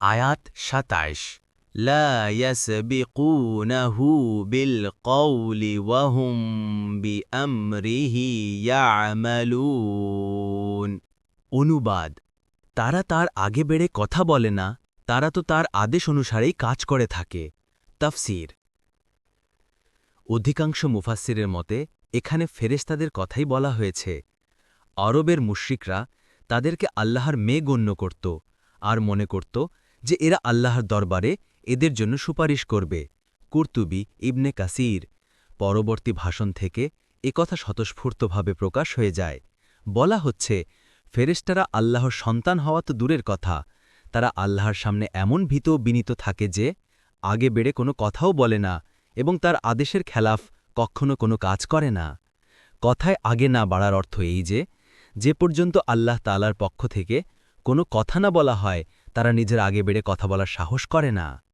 আয়াত সাতাইশ। লাসবিকুনহু বিল কৌলি ওয়াহুম বি অনুবাদ, তারা তার আগে বেড়ে কথা বলে না, তারা তো তার আদেশ অনুসারেই কাজ করে থাকে। তফসির, অধিকাংশ মুফাসিরের মতে, এখানে ফেরেস্তাদের কথাই বলা হয়েছে। আরবের মুশ্রিকরা তাদেরকে আল্লাহর মেয়ে গণ্য করত, আর মনে করত যে এরা আল্লাহর দরবারে এদের জন্য সুপারিশ করবে। কুর্তুবি, ইবনে কাসির। পরবর্তী ভাষণ থেকে একথা স্বতঃস্ফূর্তভাবে প্রকাশ হয়ে যায়। বলা হচ্ছে, ফেরেশতারা আল্লাহর সন্তান হওয়া তো দূরের কথা। তারা আল্লাহর সামনে এমন ভীত বিনীত থাকে যে, আগে বেড়ে কোনো কথাও বলে না এবং তার আদেশের খেলাফ কখনো কোনো কাজ করে না। কথায় আগে না বাড়ার অর্থ এই যে যে পর্যন্ত আল্লাহ তালার পক্ষ থেকে কোনো কথা না বলা হয় তারা নিজের আগে বেড়ে কথা বলার সাহস করে না।